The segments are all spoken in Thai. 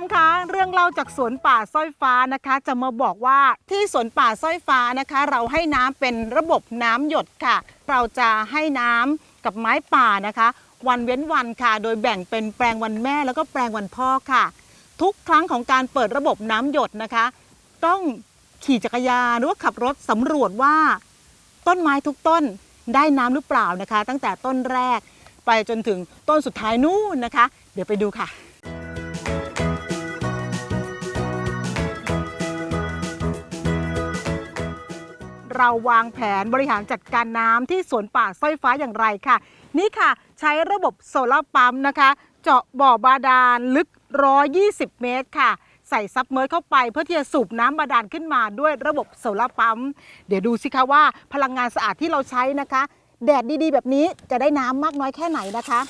มคะเรื่องเล่าจากสวนป่าสร้อยฟ้านะคะ จะมาบอกว่าที่สวนป่าสร้อยฟ้านะคะ เราให้น้ำเป็นระบบน้ำหยดค่ะ เราจะให้น้ำกับไม้ป่านะคะ วันเว้นวันค่ะ โดยแบ่งเป็นแปลงวันแม่แล้วก็แปลงวันพ่อค่ะ ทุกครั้งของการเปิดระบบน้ำหยดนะคะ ต้องขี่จักรยานหรือว่าขับรถสำรวจว่า ต้นไม้ทุกต้นได้น้ำหรือเปล่านะคะ ตั้งแต่ต้นแรกไปจนถึงต้นสุดท้ายนู่นนะคะ เดี๋ยวไปดูค่ะ เราวางแผนบริหารจัดการน้ำที่สวนป่าสร้อยฟ้าอย่างไรค่ะ นี่ค่ะ ใช้ระบบโซลาร์ปั๊มนะคะ เจาะบ่อบาดาลลึก 120 เมตรค่ะ ใส่ซับเมอร์เข้าไปเพื่อที่จะสูบน้ำบาดาลขึ้นมาด้วยระบบโซลาร์ปั๊ม เดี๋ยวดูสิคะว่าพลังงานสะอาดที่เราใช้นะคะ แดดดีๆ แบบนี้จะได้น้ำมากน้อยแค่ไหนนะคะ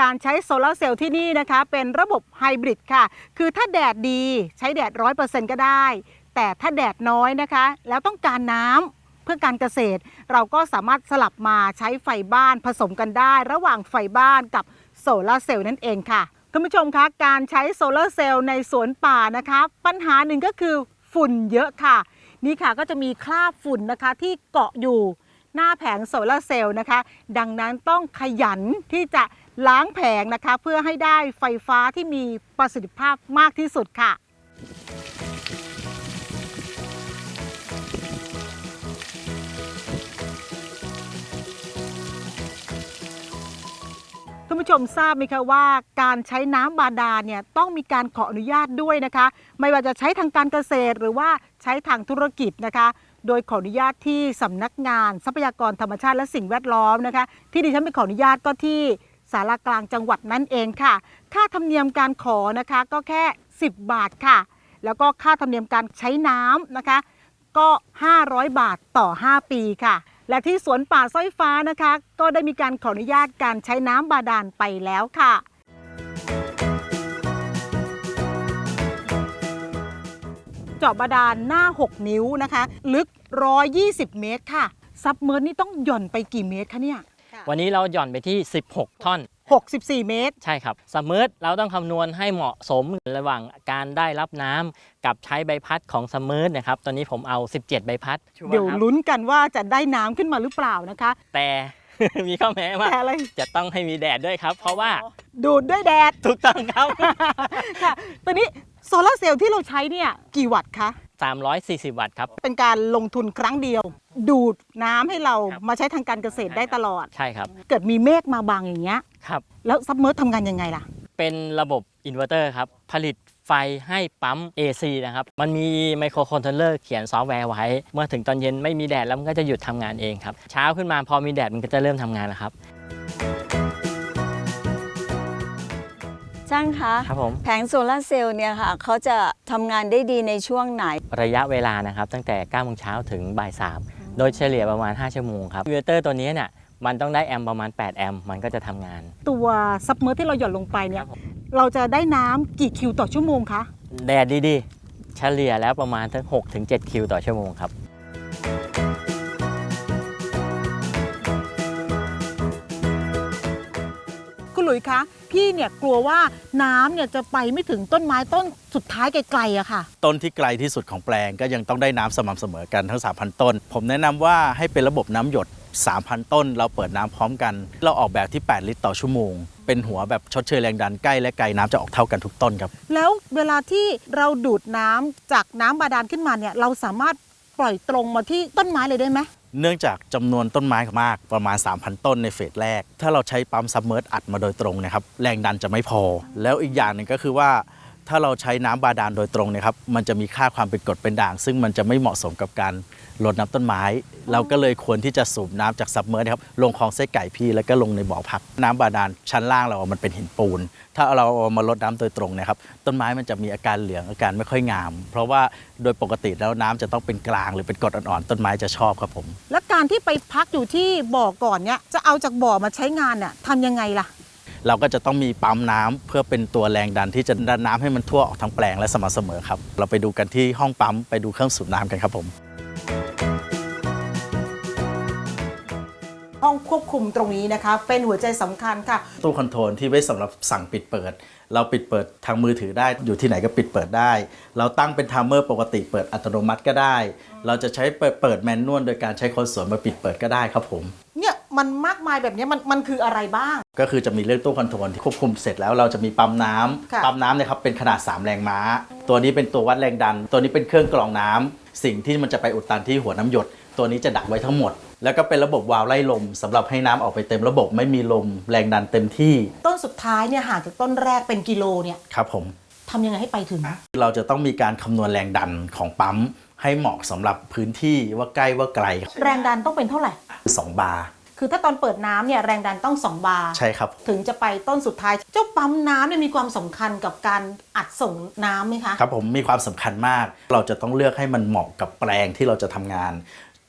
การใช้โซลาร์เซลล์ที่นี่นะคะ เป็นระบบไฮบริดค่ะ คือถ้าแดดดีใช้แดดร้อยเปอร์เซ็นต์ก็ได้ แต่ถ้าแดดน้อยนะคะ แล้วต้องการน้ำเพื่อการเกษตรเราก็สามารถสลับมาใช้ไฟบ้านผสมกันได้ ระหว่างไฟบ้านกับโซลาร์เซลล์นั่นเองค่ะท่านผู้ชมคะการใช้โซลาร์เซลล์ในสวนป่านะคะ ปัญหาหนึ่งก็คือฝุ่นเยอะค่ะ นี่ค่ะก็จะมีคราบฝุ่นนะคะที่เกาะอยู่หน้าแผงโซลาร์เซลล์นะคะ ดังนั้นต้องขยันที่จะ ล้างแผงนะคะ เพื่อให้ได้ไฟฟ้าที่มีประสิทธิภาพมากที่สุดค่ะ ท่านผู้ชมทราบไหมคะว่าการใช้น้ำบาดาลเนี่ยต้องมีการขออนุญาตด้วยนะคะ ไม่ว่าจะใช้ทางการเกษตรหรือว่าใช้ทางธุรกิจนะคะโดยขออนุญาตที่สำนักงานทรัพยากรธรรมชาติและสิ่งแวดล้อมนะคะ ที่ดิฉันไปขออนุญาตก็ที่ สารากลางจังหวัดนั่นเองค่ะ ค่าธรรมเนียมการขอนะคะก็แค่ 10 บาทค่ะ แล้วก็ค่าธรรมเนียมการใช้น้ำนะคะ ก็ 500 บาทต่อ 5 ปีค่ะ และที่สวนป่าสร้อยฟ้านะคะ ก็ได้มีการขออนุญาตการใช้น้ำบาดาลไปแล้วค่ะเจาะบาดาลหน้า 6 นิ้วนะคะ ลึก 120 เมตรค่ะ ซับเมอร์นี่ต้องหย่อนไปกี่เมตรคะเนี่ย วันนี้เราหย่อนไปที่ 16 ท่อน 64 เมตร ใช่ครับสมมิร์เราต้องคำนวณให้เหมาะสมระหว่างการได้รับน้ำกับใช้ใบพัดของสมมิร์นะครับ ตอนนี้ผมเอา 17 ใบพัดเดี๋ยวครับลุ้นกันว่าจะได้น้ำขึ้นมาหรือเปล่านะคะ แต่ มีข้อแม้ว่าแต่อะไรจะต้องให้มีแดดด้วยครับ เพราะว่าดูดด้วยแดด ถูกต้องครับ ค่ะตอนนี้โซลาร์เซลล์ที่เราใช้เนี่ยกี่วัตต์คะ 340 วัตต์ครับ เป็นการลงทุนครั้งเดียว ดูดน้ำให้เราครับ มาใช้ทางการเกษตรได้ตลอด ใช่ครับ เกิดมีเมฆมาบางอย่างเงี้ย ครับ แล้วซับเมอร์ทำงานยังไงล่ะ เป็นระบบอินเวอร์เตอร์ครับ ผลิตไฟให้ปั๊ม AC นะครับ มันมีไมโครคอนโทรลเลอร์เขียนซอฟต์แวร์ไว้ เมื่อถึงตอนเย็นไม่มีแดดแล้วมันก็จะหยุดทำงานเองครับ เช้าขึ้นมาพอมีแดดมันก็จะเริ่มทำงานแล้วครับ ช่างคะครับผม แผงโซลาร์เซลล์เนี่ยค่ะเขาจะทำงานได้ดีในช่วงไหน ระยะเวลานะครับ ตั้งแต่9โมงเช้าถึงบ่าย3โดยเฉลี่ยประมาณ 5 ชั่วโมงครับอินเวอร์เตอร์ตัวนี้เนี่ยมันต้องได้แอมป์ประมาณ 8 แอมป์มันก็จะทำงาน ตัวซับเมอร์ที่เราหย่อนลงไปเนี่ยครับผมเราจะได้น้ำกี่คิวต่อชั่วโมงคะ แดดดีๆ เฉลี่ยแล้วประมาณทั้ง6ถึง7คิวต่อชั่วโมงครับ หลุยคะพี่เนี่ยกลัวว่าน้ำเนี่ยจะไปไม่ถึงต้นไม้ต้นสุดท้ายไกลๆอะค่ะ ต้นที่ไกลที่สุดของแปลงก็ยังต้องได้น้ำสม่ำเสมอกันทั้ง 3,000 ต้น ผมแนะนำว่าให้เป็นระบบน้ำหยด 3,000 ต้น เราเปิดน้ำพร้อมกัน เราออกแบบที่ 8 ลิตรต่อชั่วโมง เป็นหัวแบบชดเชยแรงดันใกล้และไกลน้ำจะออกเท่ากันทุกต้นครับ แล้วเวลาที่เราดูดน้ำจากน้ำบาดาลขึ้นมาเนี่ยเราสามารถปล่อยตรงมาที่ต้นไม้เลยได้ไหม เนื่องจากจำนวนต้นไม้มากประมาณ 3,000 ต้นในเฟสแรก ถ้าเราใช้ปั๊มซับเมอร์อัดมาโดยตรงนะครับแรงดันจะไม่พอ แล้วอีกอย่างหนึ่งก็คือว่า ถ้าเราใช้น้ำบาดาลโดยตรงเนะครับมันจะมีค่าความเป็นกรดเป็นด่าง ซึ่งมันจะไม่เหมาะสมกับการรดน้ำต้นไม้ เราก็เลยควรที่จะสูบน้ำจากซับเมอร์นะครับลงคลองไส้ไก่พี่แล้วก็ลงในบ่อพัก น้ำบาดาลชั้นล่างเรามันเป็นหินปูน ถ้าเราเอามารดน้ำโดยตรงเนะครับต้นไม้มันจะมีอาการเหลืองอาการไม่ค่อยงาม เพราะว่าโดยปกติแล้วน้ำจะต้องเป็นกลางหรือเป็นกรดอ่อนๆต้นไม้จะชอบครับผม แล้วการที่ไปพักอยู่ที่บ่อก่อนเนี่ยจะเอาจากบ่อมาใช้งานเนี่ยทำยังไงล่ะ เราก็จะต้องมีปั๊มน้ำ เพื่อเป็นตัวแรงดันที่จะดันน้ำให้มันทั่วออกทั้งแปลงและสม่ำเสมอครับเราไปดูกันที่ห้องปั๊มไปดูเครื่องสูบน้ำกันครับผม ห้องควบคุมตรงนี้นะคะ เป็นหัวใจสำคัญค่ะตู้คอนโทรลที่ไว้สำหรับสั่งปิดเปิด เราปิดเปิดทางมือถือได้อยู่ที่ไหนก็ปิดเปิดได้ เราตั้งเป็นไทม์เมอร์ปกติเปิดอัตโนมัติก็ได้ เราจะใช้เปิดเปิดแมนนวลโดยการใช้คอนโซลมาปิดเปิดก็ได้ครับผม มันมากมายแบบนี้มันมันคืออะไรบ้าง ก็คือจะมีเรื่องตู้คอนโทรลที่ควบคุมเสร็จแล้วเราจะมีปั๊มน้ำค่ะปั๊มน้ำเนี่ยครับเป็นขนาด 3 แรงม้า ตัวนี้เป็นตัววัดแรงดัน ตัวนี้เป็นเครื่องกรองน้ำสิ่งที่มันจะไปอุดตันที่หัวน้ำหยด ตัวนี้จะดักไว้ทั้งหมด แล้วก็เป็นระบบวาล์วไล่ลมสำหรับให้น้ำออกไปเต็มระบบไม่มีลมแรงดันเต็มที่ต้นสุดท้ายเนี่ยห่างจากต้นแรกเป็นกิโลเนี่ยครับผม ทำยังไงให้ไปถึง เราจะต้องมีการคำนวณแรงดันของปั๊ม ให้เหมาะสำหรับพื้นที่ว่าใกล้ว่าไกลแรงดันต้องเป็นเท่าไหร่ 2 บาร์ คือถ้าตอนเปิดน้ำเนี่ยแรงดันต้อง 2 บาร์ใช่ครับ ถึงจะไปต้นสุดท้าย เจ้าปั๊มน้ำเนี่ยมีความสำคัญกับการอัดส่งน้ำไหมคะ ครับผมมีความสำคัญมาก เราจะต้องเลือกให้มันเหมาะกับแปลงที่เราจะทำงาน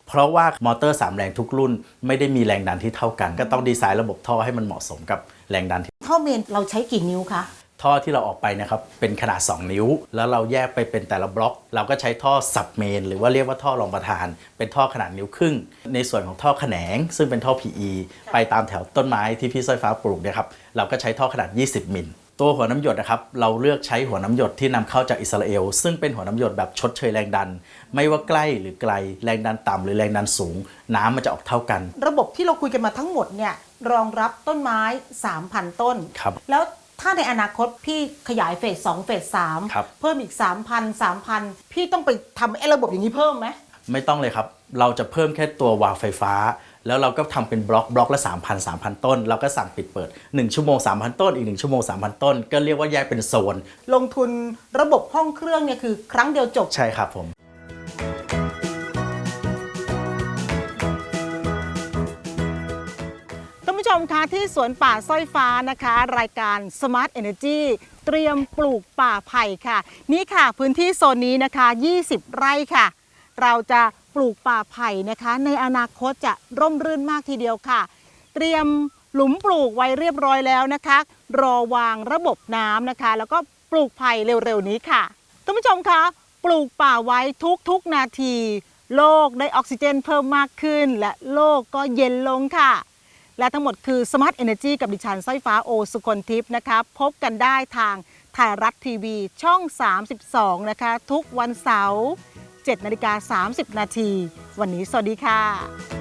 เพราะว่ามอเตอร์ 3 แรงทุกรุ่น ไม่ได้มีแรงดันที่เท่ากัน ก็ต้องดีไซน์ระบบท่อให้มันเหมาะสมกับแรงดันที่ท่อเมนเราใช้กี่นิ้วคะ ท่อที่เราออกไปนะครับเป็นขนาด 2 นิ้ว แล้วเราแยกไปเป็นแต่ละบล็อก เราก็ใช้ท่อสับเมน หรือว่าเรียกว่าท่อรองประธาน เป็นท่อขนาดนิ้วครึ่ง ในส่วนของท่อแขนง ซึ่งเป็นท่อ PE ไปตามแถวต้นไม้ที่พี่สร้อยฟ้าปลูกเนะครับเราก็ใช้ท่อขนาด 20 มิลตัวหัวน้ำหยดนะครับเราเลือกใช้หัวน้ำหยดที่นำเข้าจากอิสราเอล ซึ่งเป็นหัวน้ำหยดแบบชดเชยแรงดัน ไม่ว่าใกล้หรือไกลแรงดันต่ำหรือแรงดันสูง น้ำมันจะออกเท่ากัน ระบบที่เราคุยกันมาทั้งหมดเนี่ยรองรับต้นไม้ 3,000 ต้น ครับ แล้ว ถ้าในอนาคตพี่ขยายเฟส2เฟสครับ3เพิ่มอีก 3,000 3,000 พี่ต้องไปทำไอ้ระบบอย่างนี้เพิ่มไหม ไม่ต้องเลยครับ เราจะเพิ่มแค่ตัววาล์วไฟฟ้า แล้วเราก็ทำเป็นบล็อกบล็อกละ3,000 3,000 ต้น เราก็สั่งปิดเปิด 1 ชั่วโมง 3,000 ต้น อีก 1 ชั่วโมง 3,000 ต้น ก็เรียกว่าแยกเป็นโซน ลงทุนระบบห้องเครื่องเนี่ยคือครั้งเดียวจบ ใช่ครับผม ชมคะที่สวนป่าสร้อยฟ้านะคะ รายการ Smart Energy เตรียมปลูกป่าไผ่ค่ะ นี่ค่ะพื้นที่โซนนี้นะคะ 20 ไร่ค่ะ เราจะปลูกป่าไผ่นะคะ ในอนาคตจะร่มรื่นมากทีเดียวค่ะ เตรียมหลุมปลูกไว้เรียบร้อยแล้วนะคะ รอวางระบบน้ำนะคะ แล้วก็ปลูกไผ่เร็วๆนี้ค่ะท่านผู้ชมคะปลูกป่าไว้ทุกๆนาที โลกได้ออกซิเจนเพิ่มมากขึ้น และโลกก็เย็นลงค่ะ และทั้งหมดคือ Smart Energy กับดิฉันสร้อยฟ้าโอสุคนทิพย์นะคะ พบกันได้ทางไทยรัฐทีวีช่อง 32 นะคะ ทุกวันเสาร์7นาฬิกา30 นาที วันนี้สวัสดีค่ะ